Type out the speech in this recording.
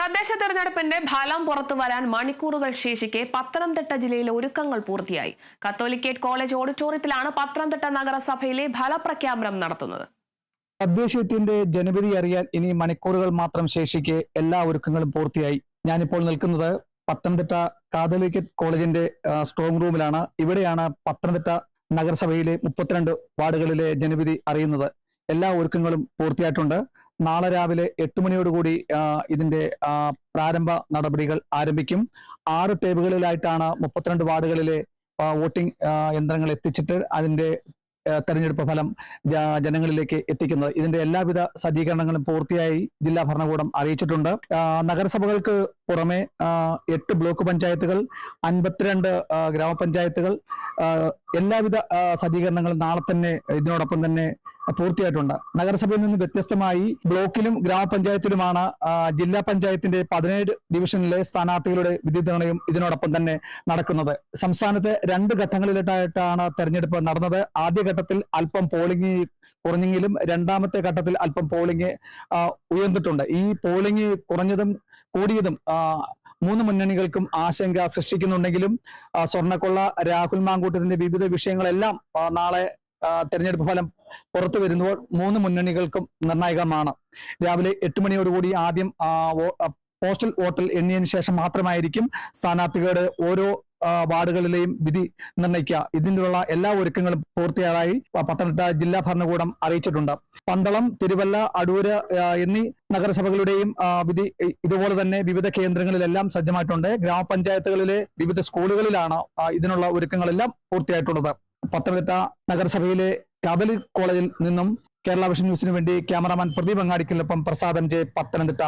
തദ്ദേശ തെരഞ്ഞെടുപ്പിന്റെ ഫലം പുറത്തു വരാൻ മണിക്കൂറുകൾ ശേഷിക്കെ പത്തനംതിട്ട ജില്ലയിൽ ഒരുക്കങ്ങൾ പൂർത്തിയായി. കത്തോലിക്കേറ്റ് കോളേജ് ഓഡിറ്റോറിയത്തിലാണ് പത്തനംതിട്ട നഗരസഭയിലെ ഫലപ്രഖ്യാപനം നടത്തുന്നത്. തദ്ദേശീയത്തിന്റെ ജനവിധി അറിയാൻ ഇനി മണിക്കൂറുകൾ മാത്രം ശേഷിക്കെ എല്ലാ ഒരുക്കങ്ങളും പൂർത്തിയായി. ഞാനിപ്പോൾ നിൽക്കുന്നത് പത്തനംതിട്ട കാതലിക്കറ്റ് കോളേജിന്റെ സ്ട്രോങ് റൂമിലാണ് ഇവിടെയാണ് പത്തനംതിട്ട നഗരസഭയിലെ മുപ്പത്തിരണ്ട് വാർഡുകളിലെ ജനവിധി അറിയുന്നത്. എല്ലാ ഒരുക്കങ്ങളും പൂർത്തിയായിട്ടുണ്ട്. നാളെ രാവിലെ എട്ട് മണിയോടുകൂടി ഇതിന്റെ പ്രാരംഭ നടപടികൾ ആരംഭിക്കും. ആറ് ടേബിളുകളിലായിട്ടാണ് മുപ്പത്തിരണ്ട് വാർഡുകളിലെ വോട്ടിംഗ് യന്ത്രങ്ങൾ എത്തിച്ചിട്ട് അതിന്റെ തെരഞ്ഞെടുപ്പ് ഫലം ജനങ്ങളിലേക്ക് എത്തിക്കുന്നത്. ഇതിന്റെ എല്ലാവിധ സജ്ജീകരണങ്ങളും പൂർത്തിയായി ജില്ലാ ഭരണകൂടം അറിയിച്ചിട്ടുണ്ട്. നഗരസഭകൾക്ക് പുറമെ എട്ട് ബ്ലോക്ക് പഞ്ചായത്തുകൾ അൻപത്തിരണ്ട് ഗ്രാമപഞ്ചായത്തുകൾ എല്ലാവിധ സജ്ജീകരണങ്ങളും നാളെ തന്നെ ഇതിനോടൊപ്പം തന്നെ പൂർത്തിയായിട്ടുണ്ട്. നഗരസഭയിൽ നിന്ന് വ്യത്യസ്തമായി ബ്ലോക്കിലും ഗ്രാമപഞ്ചായത്തിലുമാണ് ജില്ലാ പഞ്ചായത്തിന്റെ പതിനേഴ് ഡിവിഷനിലെ സ്ഥാനാർത്ഥികളുടെ വിധി നിർണയം ഇതിനോടൊപ്പം തന്നെ നടക്കുന്നത്. സംസ്ഥാനത്തെ രണ്ട് ഘട്ടങ്ങളിലായിട്ടാണ് തെരഞ്ഞെടുപ്പ് നടന്നത്. ആദ്യഘട്ടത്തിൽ അല്പം പോളിംഗ് കുറഞ്ഞെങ്കിലും രണ്ടാമത്തെ ഘട്ടത്തിൽ അല്പം പോളിംഗ് ഉയർന്നിട്ടുണ്ട്. ഈ പോളിംഗ് കുറഞ്ഞതും കൂടിയതും മൂന്ന് മുന്നണികൾക്കും ആശങ്ക സൃഷ്ടിക്കുന്നുണ്ടെങ്കിലും സ്വർണക്കൊള്ള രാഹുൽ മാങ്കൂട്ടത്തിന്റെ വിവിധ വിഷയങ്ങളെല്ലാം നാളെ തെരഞ്ഞെടുപ്പ് ഫലം പുറത്തു വരുമ്പോൾ മൂന്ന് മുന്നണികൾക്കും നിർണായകമാണ്. രാവിലെ എട്ട് മണിയോടുകൂടി ആദ്യം പോസ്റ്റൽ വോട്ടിൽ എണ്ണിയതിനു ശേഷം മാത്രമായിരിക്കും സ്ഥാനാർത്ഥികളുടെ ഓരോ വാർഡുകളിലെയും വിധി നിർണയിക്കുക ഇതിനുള്ള എല്ലാ ഒരുക്കങ്ങളും പൂർത്തിയായി പത്തനംതിട്ട ജില്ലാ ഭരണകൂടം അറിയിച്ചിട്ടുണ്ട്. പന്തളം തിരുവല്ല അടൂര് എന്നീ നഗരസഭകളുടെയും വിധി ഇതുപോലെ തന്നെ വിവിധ കേന്ദ്രങ്ങളിലെല്ലാം സജ്ജമായിട്ടുണ്ട്. ഗ്രാമപഞ്ചായത്തുകളിലെ വിവിധ സ്കൂളുകളിലാണ് ഇതിനുള്ള ഒരുക്കങ്ങളെല്ലാം പൂർത്തിയായിട്ടുള്ളത്. പത്തനംതിട്ട നഗരസഭയിലെ കാബലി കോളേജിൽ നിന്നും കേരള വിഷൻ ന്യൂസിനു വേണ്ടി ക്യാമറാമാൻ പ്രദീപ് അങ്ങാടിക്കലിനൊപ്പം പ്രസാദം ജെ പത്തനംതിട്ട.